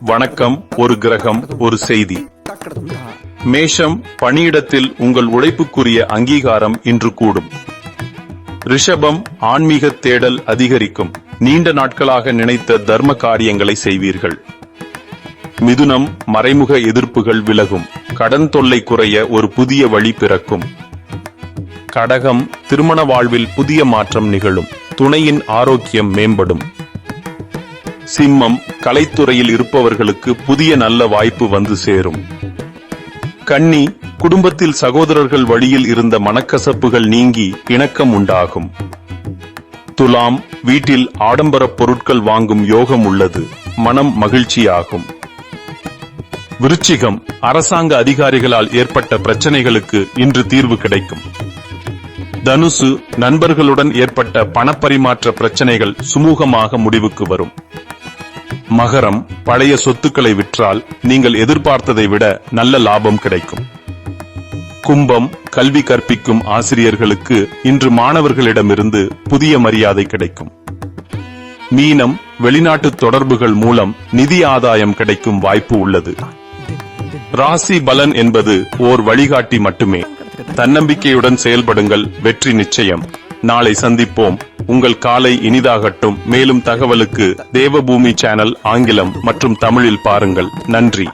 வணக்கம் ஒரு கிரகம் ஒரு செய்தி. மேஷம் பணியிடத்தில் உங்கள் உழைப்புக்குரிய அங்கீகாரம் இன்று கூடும். ரிஷபம் ஆன்மீக தேடல் அதிகரிக்கும். நீண்ட நாட்களாக நினைத்த தர்ம காரியங்களை செய்வீர்கள். மிதுனம் மறைமுக எதிர்ப்புகள் விலகும். கடன் தொல்லை குறைய ஒரு புதிய வழி பிறக்கும். கடகம் திருமண வாழ்வில் புதிய மாற்றம் நிகழும். துணையின் ஆரோக்கியம் மேம்படும். சிம்மம் கலைத்துறையில் இருப்பவர்களுக்கு புதிய நல்ல வாய்ப்பு வந்து சேரும். கன்னி குடும்பத்தில் சகோதரர்கள் வழியில் இருந்த மனக்கசப்புகள் நீங்கி இணக்கம் உண்டாகும். துலாம் வீட்டில் ஆடம்பர பொருட்கள் வாங்கும் யோகம் உள்ளது. மனம் மகிழ்ச்சியாகும். விருச்சிகம் அரசாங்க அதிகாரிகளால் ஏற்பட்ட பிரச்சனைகளுக்கு இன்று தீர்வு கிடைக்கும். தனுசு நண்பர்களுடன் ஏற்பட்ட பணப்பரிமாற்ற பிரச்சனைகள் சுமூகமாக முடிவுக்கு வரும். மகரம் பழைய சொத்துக்களை விற்றால் நீங்கள் எதிர்பார்த்ததை விட நல்ல லாபம் கிடைக்கும். கும்பம் கல்வி கற்பிக்கும் ஆசிரியர்களுக்கு இன்று மாணவர்களிடமிருந்து புதிய மரியாதை கிடைக்கும். மீனம் வெளிநாட்டு தொடர்புகள் மூலம் நிதி ஆதாயம் கிடைக்கும் வாய்ப்பு உள்ளது. ராசி பலன் என்பது ஓர் வழிகாட்டி மட்டுமே. தன்னம்பிக்கையுடன் செயல்படுங்கள் வெற்றி நிச்சயம். நாளை சந்திப்போம். உங்கள் காலை இனிதாகட்டும். மேலும் தகவலுக்கு தேவபூமி சேனல் ஆங்கிலம் மற்றும் தமிழில் பாருங்கள். நன்றி.